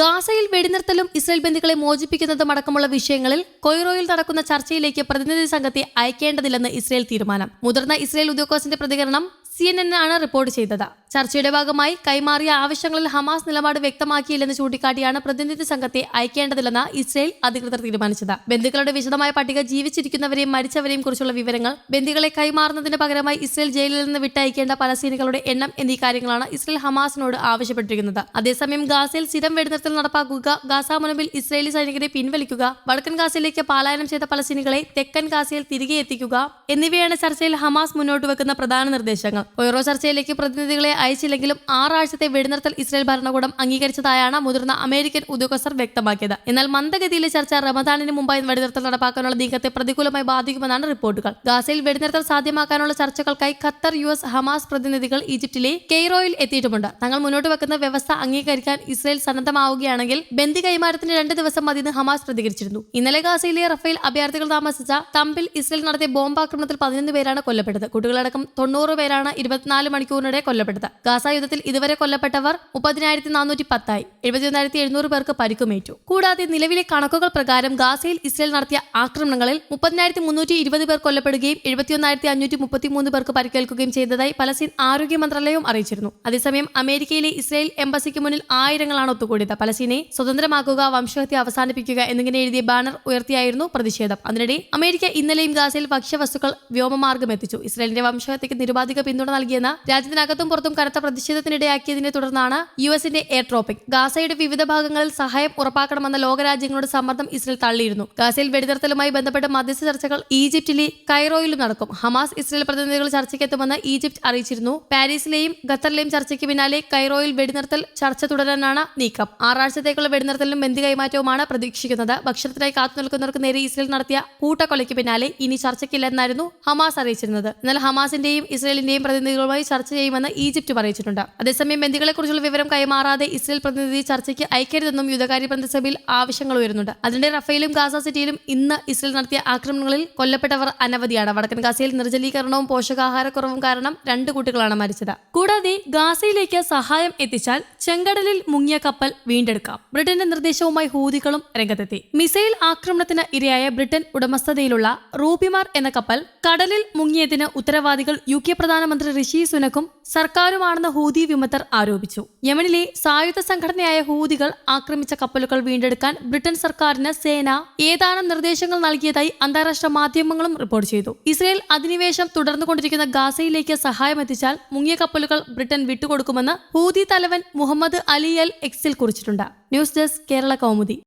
ഗാസയിൽ വെടിനിർത്തലും ഇസ്രയേൽ ബന്ധുക്കളെ മോചിപ്പിക്കുന്നതും അടക്കമുള്ള വിഷയങ്ങളിൽ കൊയ്റോയിൽ നടക്കുന്ന ചർച്ചയിലേക്ക് പ്രതിനിധി സംഘത്തെ അയക്കേണ്ടതില്ലെന്ന് ഇസ്രയേൽ തീരുമാനം. മുതിർന്ന ഇസ്രയേൽ ഉദ്യോഗസ്ഥന്റെ പ്രതികരണം സി എൻ എൻ ആണ് റിപ്പോർട്ട് ചെയ്തത്. ചർച്ചയുടെ ഭാഗമായി കൈമാറിയ ആവശ്യങ്ങളിൽ ഹമാസ് നിലപാട് വ്യക്തമാക്കിയില്ലെന്ന് ചൂണ്ടിക്കാട്ടിയാണ് പ്രതിനിധി സംഘത്തെ അയക്കേണ്ടതില്ലെന്ന് ഇസ്രയേൽ അധികൃതർ തീരുമാനിച്ചത്. ബന്ധുക്കളുടെ വിശദമായ പട്ടിക ജീവിച്ചിരിക്കുന്നവരെയും മരിച്ചവരെയും കുറിച്ചുള്ള വിവരങ്ങൾ ബന്ദികളെ കൈമാറുന്നതിന് പകരമായി ഇസ്രയേൽ ജയിലിൽ നിന്ന് വിട്ടയക്കേണ്ട പലസ്തീനികളുടെ എണ്ണം എന്നീ കാര്യങ്ങളാണ് ഇസ്രയേൽ ഹമാസിനോട് ആവശ്യപ്പെട്ടിരിക്കുന്നത്. അതേസമയം ഗാസയിൽ സ്ഥിരം വെടിനിർത്തൽ നടപ്പാക്കുക ഗാസ മുനമ്പിൽ ഇസ്രയേലി സൈനികരെ പിൻവലിക്കുക വടക്കൻ ഗാസയിലേക്ക് പാലായനം ചെയ്ത പലസ്തീനികളെ തെക്കൻ ഗാസയിൽ തിരികെ എത്തിക്കുക എന്നിവയാണ് ചർച്ചയിൽ ഹമാസ് മുന്നോട്ട് വെക്കുന്ന പ്രധാന നിർദ്ദേശങ്ങൾ. ഓരോ ചർച്ചയിലേക്ക് പ്രതിനിധികളെ അയച്ചില്ലെങ്കിലും ആറാഴ്ചത്തെ വെടിനിർത്തൽ ഇസ്രായേൽ ഭരണകൂടം അംഗീകരിച്ചതായാണ് മുതിർന്ന അമേരിക്കൻ ഉദ്യോഗസ്ഥർ വ്യക്തമാക്കിയത്. എന്നാൽ മന്ദഗതിയിലെ ചർച്ച റമദാനിന് മുമ്പായി വെടിനിർത്തൽ നടപ്പാക്കാനുള്ള നീക്കത്തെ പ്രതികൂലമായി ബാധിക്കുമെന്നാണ് റിപ്പോർട്ടുകൾ. ഗാസയിൽ വെടിനിർത്തൽ സാധ്യമാക്കാനുള്ള ചർച്ചകൾക്കായി ഖത്തർ യു എസ് ഹമാസ് പ്രതിനിധികൾ ഈജിപ്തിലെ കെയ്റോയിൽ എത്തിയിട്ടുമുണ്ട്. തങ്ങൾ മുന്നോട്ട് വെക്കുന്ന വ്യവസ്ഥ അംഗീകരിക്കാൻ ഇസ്രായേൽ സന്നദ്ധമാവുകയാണെങ്കിൽ ബന്ദി കൈമാറ്റത്തിന് രണ്ട് ദിവസം മതിയെന്ന് ഹമാസ് പ്രതികരിച്ചിരുന്നു. ഇന്നലെ ഗാസയിലെ റഫേൽ അഭയാർത്ഥികൾ താമസിച്ച തമ്പിൽ ഇസ്രായേൽ നടത്തിയ ബോംബാക്രമണത്തിൽ പതിനൊന്ന് പേരാണ് കൊല്ലപ്പെട്ടത്. കുട്ടികളടക്കം തൊണ്ണൂറ് പേരാണ് ഇരുപത്തിനാല് മണിക്കൂറിനിടെ കൊല്ലപ്പെട്ടത് ഗാസ യുദ്ധത്തിൽ ഇതുവരെ കൊല്ലപ്പെട്ടവർ മുപ്പതിനായിരത്തി നാനൂറ്റി പത്തായി എഴുപത്തിയൊന്നായിരത്തി എഴുന്നൂറ് പേർക്ക് പരിക്കുമേറ്റു. കൂടാതെ നിലവിലെ കണക്കുകൾ പ്രകാരം ഗാസയിൽ ഇസ്രയേൽ നടത്തിയ ആക്രമണങ്ങളിൽ മുപ്പതിനായിരത്തി മുന്നൂറ്റി ഇരുപത് പേർ കൊല്ലപ്പെടുകയും എഴുപത്തിയൊന്നായിരത്തി അഞ്ഞൂറ്റി മുപ്പത്തിമൂന്ന് പേർക്ക് പരിക്കേൽക്കുകയും ചെയ്തതായി പലസ്തീൻ ആരോഗ്യ മന്ത്രാലയവും അറിയിച്ചിരുന്നു. അതേസമയം അമേരിക്കയിലെ ഇസ്രയേൽ എംബസിക്ക് മുന്നിൽ ആയിരങ്ങളാണ് ഒത്തുകൂടിയത്. പലസ്തീനെ സ്വതന്ത്രമാക്കുക വംശഹത്യ അവസാനിപ്പിക്കുക എന്നിങ്ങനെ എഴുതിയ ബാനർ ഉയർത്തിയായിരുന്നു പ്രതിഷേധം. അതിനിടെ അമേരിക്ക ഇന്നലെയും ഗാസയിൽ ഭക്ഷ്യവസ്തുക്കൾ വ്യോമമാർഗം എത്തിച്ചു. ഇസ്രയേലിന്റെ വംശഹത്യക്ക് നിരുപാധിക പിന്തുണ നൽകിയെന്ന് രാജ്യത്തിനകത്തും പുറത്തും കനത്ത പ്രതിഷേധത്തിനിടയാക്കിയതിനെ തുടർന്നാണ് യു എസിന്റെ എയർ ട്രോപ്പിക് ഗാസയുടെ വിവിധ ഭാഗങ്ങളിൽ സഹായം ഉറപ്പാക്കണമെന്ന ലോകരാജ്യങ്ങളുടെ സമ്മർദ്ദം ഇസ്രയേൽ തള്ളിയിരുന്നു. ഗാസയിൽ വെടിനിർത്തലുമായി ബന്ധപ്പെട്ട മധ്യസ്ഥ ചർച്ചകൾ ഈജിപ്തിലെ കൈറോയിലും നടക്കും. ഹമാസ് ഇസ്രയേൽ പ്രതിനിധികൾ ചർച്ചയ്ക്കെത്തുമെന്ന് ഈജിപ്ത് അറിയിച്ചിരുന്നു. പാരീസിലെയും ഖത്തറിലെയും ചർച്ചയ്ക്ക് പിന്നാലെ കൈറോയിൽ വെടിനിർത്തൽ ചർച്ച തുടരാനാണ് നീക്കം. ആറാഴ്ചത്തേക്കുള്ള വെടിനിർത്തലിനും ബന്ദി കൈമാറ്റവുമാണ് പ്രതീക്ഷിക്കുന്നത്. ഭക്ഷണത്തിനായി കാത്തുനിൽക്കുന്നവർക്ക് നേരെ ഇസ്രയേൽ നടത്തിയ കൂട്ടക്കൊലയ്ക്ക് പിന്നാലെ ഇനി ചർച്ചയ്ക്കില്ലെന്നായിരുന്നു ഹമാസ് അറിയിച്ചിരുന്നത്. എന്നാൽ ഹമാസിന്റെയും ഇസ്രയേലിന്റെയും പ്രതിനിധികളുമായി ചർച്ച ചെയ്യുമെന്ന് ഈജിപ്റ്റ് അറിയിച്ചിട്ടുണ്ട് അതേസമയം ബന്ദികളെക്കുറിച്ചുള്ള വിവരം കൈമാറാതെ ഇസ്രയേൽ പ്രതിനിധി ചർച്ചയ്ക്ക് അയക്കരുതെന്നും യുദ്ധകാര്യ പ്രതിസഭയിൽ ആവശ്യങ്ങൾ ഉയരുന്നുണ്ട്. അതിനിടെ റഫേലും ഗാസ സിറ്റിയിലും ഇന്ന് ഇസ്രയേൽ നടത്തിയ ആക്രമണങ്ങളിൽ കൊല്ലപ്പെട്ടവർ അനവധിയാണ്. വടക്കൻ ഗാസയിൽ നിർജലീകരണവും പോഷകാഹാരക്കുറവും കാരണം രണ്ട് കുട്ടികളാണ് മരിച്ചത്. കൂടാതെ ഗാസയിലേക്ക് സഹായം എത്തിച്ചാൽ ചെങ്കടലിൽ മുങ്ങിയ കപ്പൽ വീണ്ടെടുക്കാം. ബ്രിട്ടന്റെ നിർദ്ദേശവുമായി ഹൂതികളും രംഗത്തെത്തി. മിസൈൽ ആക്രമണത്തിന് ഇരയായ ബ്രിട്ടൻ ഉടമസ്ഥതയിലുള്ള റൂബിമാർ എന്ന കപ്പൽ കടലിൽ മുങ്ങിയതിന് ഉത്തരവാദികൾ യു കെ പ്രധാനമന്ത്രി ഋഷി സുനക്കും സർക്കാരുമാണെന്ന് ഹൂതി വിമതർ ആരോപിച്ചു. യമനിലെ സായുധ സംഘടനയായ ഹൂതികൾ ആക്രമിച്ച കപ്പലുകൾ വീണ്ടെടുക്കാൻ ബ്രിട്ടൻ സർക്കാരിന് സേന ഏതാനും നിർദ്ദേശങ്ങൾ നൽകിയതായി അന്താരാഷ്ട്ര മാധ്യമങ്ങളും റിപ്പോർട്ട് ചെയ്തു. ഇസ്രയേൽ അധിനിവേശം തുടർന്നുകൊണ്ടിരിക്കുന്ന ഗാസയിലേക്ക് സഹായം എത്തിച്ചാൽ മുങ്ങിയ കപ്പലുകൾ ബ്രിട്ടൻ വിട്ടുകൊടുക്കുമെന്ന് ഹൂതി തലവൻ മുഹമ്മദ് അലി അൽ എക്സിൽ കുറിച്ചിട്ടുണ്ട്. News desk Kerala Kaumudi.